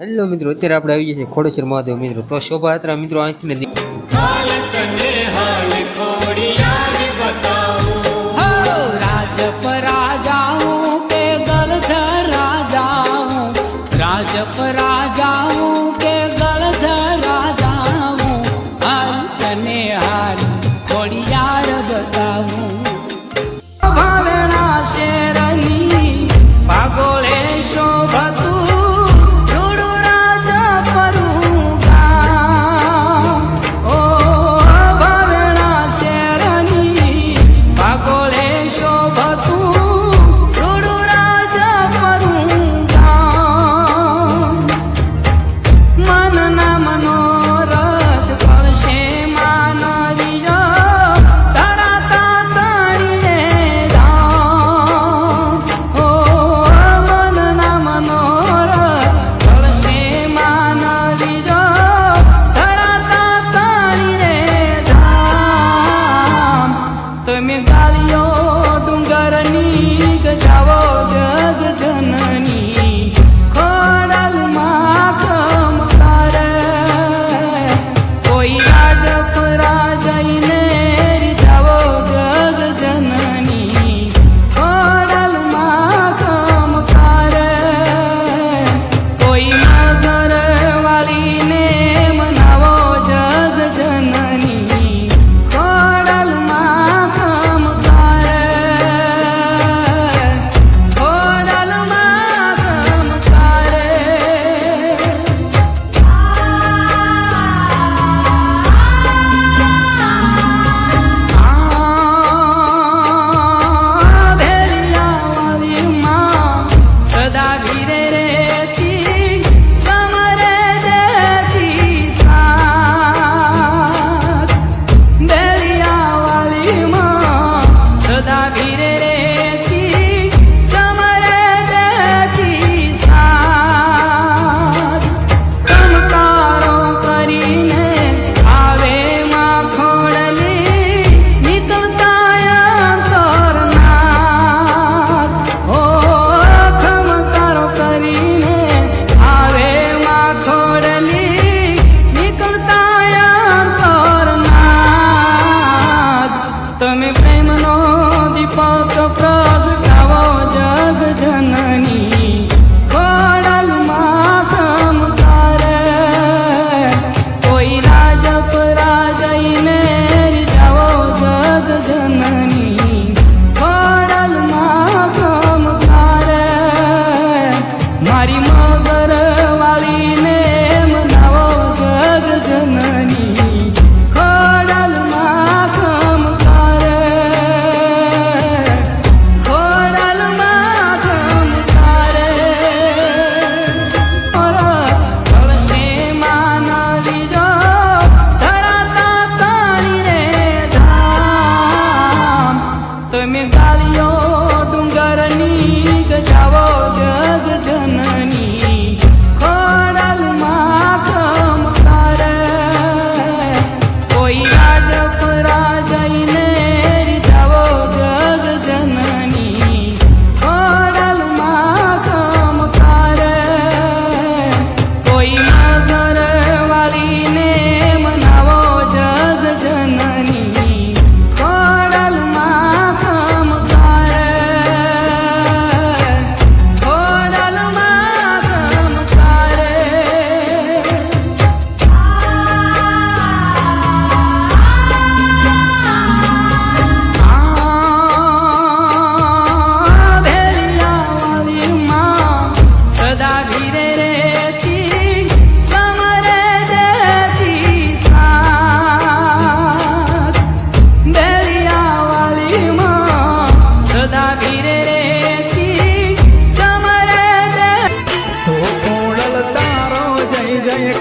Hello મિત્રો અત્યારે આપણે આવી જઈએ છીએ ખોડેશ્વર મહાદેવ મિત્રો. તો શોભાયાત્રા મિત્રો અહીંથી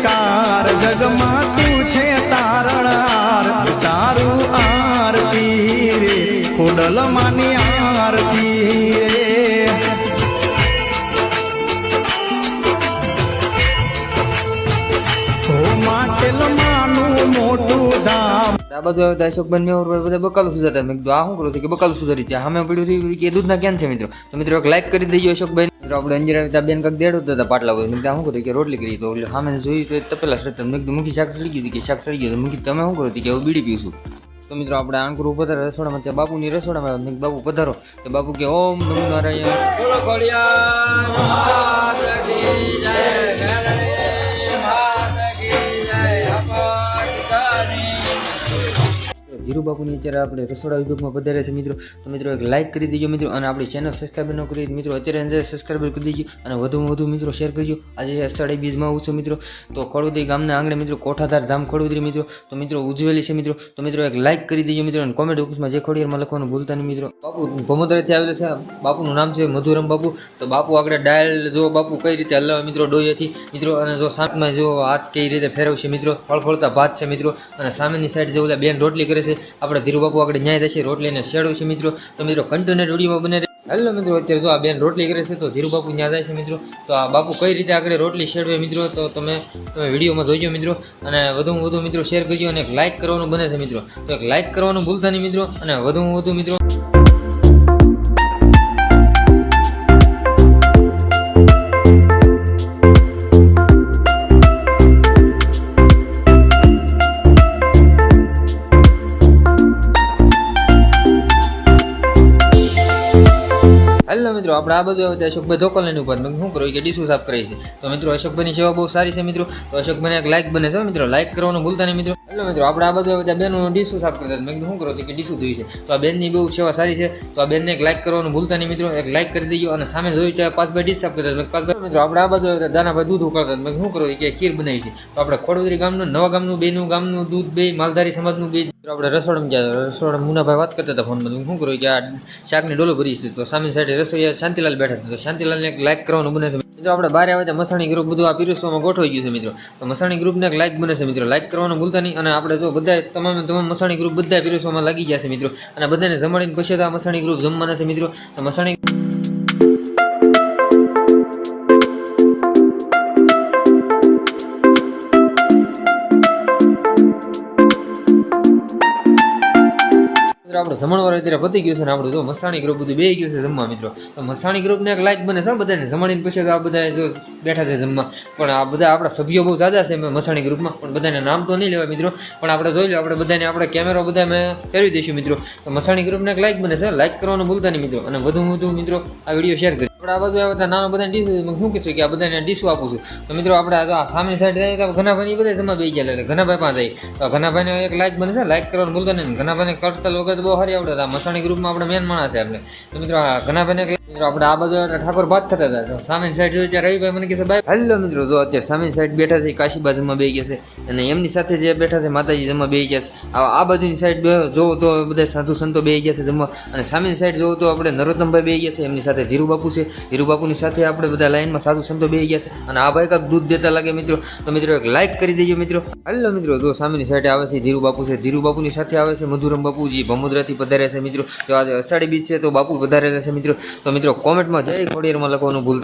કાર જગમાં તું છે તારણાર તારું આરતી ખોડલ માની ધામ. આ બધું બધા બકાલું સુધારતા મેં કીધું આ શું કરું છે કે બકાલું સુધારી ત્યાં સામે પડ્યું છે કે દૂધના ક્યાં છે મિત્રો. તો મિત્રો એક લાઈક કરી દેજો અશોકભાઈ મિત્રો આપણે અંજીર આવી ત્યાં બેન કંઈક દેડો હતા પાટલા હોય. મેં શું કર્યું કે રોટલી કરી. તો એટલે સામે જોયું તો તપેલા સડતા મેં કીધું મૂકી શાક સડી ગયું હતું કે શાક સડી ગયું. તમે શું કરો કે હું બીડી પીવું તો મિત્રો આપણે આણકુર પધારો રસોડામાં. ત્યાં બાપુની રસોડામાં મેં બાપુ પધારો. તો બાપુ કે ઓમ નમો નારાયણ. બોલો ઠિકાણી. ધીરુ બાપુની અત્યારે આપણે રસોડા વિભાગમાં પધારે છે મિત્રો. તો મિત્રો એક લાઇક કરી દેજો મિત્રો અને આપણી ચેનલ સબસ્ક્રાઈબ ન કરી મિત્રો અત્યારે અંદર સબસ્ક્રાઈબ કરી દેજો અને વધુમાં વધુ મિત્રો શેર કરજો. આજે અષાઢી બીજમાં આવું છું મિત્રો. તો ખડોદરી ગામના આંગણે મિત્રો કોઠાધાર ધામ ખડોદરી મિત્રો. તો મિત્રો ઉજવેલી છે મિત્રો. તો મિત્રો એક લાઇક કરી દેજો મિત્રો અને કોમેન્ટ બોક્સમાં જે ખોડિયારમાં લખવાનું ભૂલતા નહીં મિત્રો. બાપુ ભમોદરાથી આવેલા છે બાપુનું નામ છે મધુરમ બાપુ. તો બાપુ આગળ ડાયલ જો બાપુ કઈ રીતે હલાવે મિત્રો ડોયેથી મિત્રો અને જો સાંતમાં જો હાથ કઈ રીતે ફેરવશે મિત્રો. ફળફળતા ભાત છે મિત્રો. અને સામેની સાઈડ જે બેન રોટલી કરે છે આપણે ધીરુબાપુ આગળ ન્યાય થશે રોટલીને શેડ છે મિત્રો. તો મિત્રો કન્ટિન્યુ વિડીયોમાં બને હેલો મિત્રો, અત્યારે જો આ બેન રોટલી કરે છે, તો ધીરુબાપુ ન્યા જાય છે મિત્રો. તો આ બાપુ કઈ રીતે આગળ રોટલી શેરવે મિત્રો? તો તમે તમે વિડીયોમાં જોઈજો મિત્રો. અને વધુમાં વધુ મિત્રો શેર કરજો અને એક લાઇક કરવાનું બને છે મિત્રો. તો એક લાઇક કરવાનું ભૂલતા નહીં મિત્રો. અને વધુમાં વધુ મિત્રો મિત્રો, આપણે આ બધું અશોકભાઈ ધોકલની ઉપર. શું કરું? કે ડીશું સાફ કરી છે. તો મિત્રો, અશોકભાઈની સેવા બહુ સારી છે મિત્રો. તો અશોકભાઈને એક લાઇક બને છે મિત્રો. લાઇક કરવાનું ભૂલતા નહીં મિત્રો. એટલે મિત્રો, આપણે આ બધું આવે ત્યાં ડીશું સાફ કરતા મેં શું કરો? કે ડીશું ધોઈ છે. તો આ બેનની બહુ સેવા સારી છે. તો આ બેનને એક લાઇક કરવાનું ભૂલતા નહીં મિત્રો. એક લાઇક કરી દેજો અને સામે જોયું ત્યાં પાંચ ભાઈ ડીશ સાફ કરતા પાંચ મિત્રો, આપણે આ ભાઈ દાનાભાઈ દૂધ ઉકાળતા હતા. મેં શું કરો? કે ખીર બનાવી છે. તો આપણે ખોડોદરી ગામનું, નવા ગામનું બેનું ગામનું દૂધ બે, માલધારી સમાજનું બે. આપણે રસોડમાં ગયા રસોડા મુનાભાઈ વાત કરતા હતા ફોનમાં. શું કરું? કે આ શાકની ડોલો ભરી છે. તો સામે સાઈડે રસોઈયા શાંતિલાલ બેઠા છે. તો શાંતિલાલને એક લાઈક કરવાનું બને છે. મિત્રો, આપણે બહાર આવે છે મસાણી ગ્રુપ બધું આ પીરસવામાં ગોઠવાઈ ગયું છે, મિત્રો. તો મસાણી ગ્રુપને એક લાઈક બને છે, મિત્રો. લાઈક કરવાનું ભૂલતા નહીં. અને આપણે જો બધા તમામ તમામ મસાણી ગ્રુપ બધા પીરસવામાં લાગી ગયા છે, મિત્રો. અને બધાને જમાડીને પછી આ મસાણી ગ્રુપ જમવાના છે, મિત્રો. તો મસાણી આપણે જમણવાર અત્યારે પતી ગયું છે ને આપણે જો મસાણી ગ્રુપ બધું બે ગયું છે જમવા મિત્રો. તો મસાણી ગ્રુપને એક લાઈક બને છે બધાને જમાડીને પછી આ બધા જો બેઠા છે જમવા. પણ આ બધા આપણા સભ્યો બહુ ઝાઝા છે મેં મસાણી ગ્રુપમાં પણ બધાને નામ તો નહીં લેવાય મિત્રો. પણ આપણે જોઈ લો, આપણે બધાને આપણે કેમેરો બધા મેં ફેરવી દઈશું મિત્રો. તો મસાણી ગ્રુપને એક લાઈક બને છે લાઈક કરવાનું ભૂલતા નહીં મિત્રો. અને વધુ વધુ મિત્રો આ વીડિયો શેર કરી આપણે આ બધું આવે બધા નાનો બધાને ડીશ શું કીધું કે આ બધાને ડીશું આપું છું? તો મિત્રો આપણે આ સામેની સાઈડ જાય તો ઘણા ભાઈ બધા જમા બે ગયા એટલે ઘણા ભાઈ પાસે જાય તો ઘનાભાઈને એક લાઈક બને છે લાઈક કરવાનું ભૂલતા નહીં. ઘણા ભાઈને કરતલ વગર બહુ સારી આવડે. મસાણી ગ્રુપમાં આપણે મેન માણસ છે આપણે તો મિત્રો ઘણા ભાઈને આપણે આ બધું ઠાકોર ભાત થતા હતા. તો સામેની સાઈડ જોઈએ ત્યારે રવિભાઈ મને કહેશે, ભાઈ હેલો મિત્રો જો અત્યારે સામેની સાઈડ બેઠા છે કાશી બાજુમાં બે ગયા છે અને એમની સાથે જે બેઠા છે, માતાજી જમવા બે ગયા છે. આ બાજુની સાઈડ જોવો તો બધા સાધુ સંતો બે ગયા છે જમવા. અને સામેની સાઈડ જોવો તો આપણે નરોત્તમભાઈ બે ગયા છે, એમની સાથે ધીરુ બાપુ છે. ધીરુ બાપુની સાથે આપણે બધા લાઈનમાં સાધુ સંતો બે ગયા છે. અને આ ભાઈ કાંક દૂધ દેતા લાગે મિત્રો. તો મિત્રો, એક લાઈક કરી દેજો મિત્રો. હેલો મિત્રો જો સામેની સાઈડે આવે છે, ધીરુ બાપુ છે. ધીરુ બાપુની સાથે આવે છે મધુરમ બાપુજી, ભમુદ્રાથી પધારે છે મિત્રો. તો આજે અષાઢી બીજ છે, તો બાપુ પધારેલા છે મિત્રો. તો મિત્રો કોમેન્ટમાં જય ખોડિયારમાં લખવાનું ભૂલતા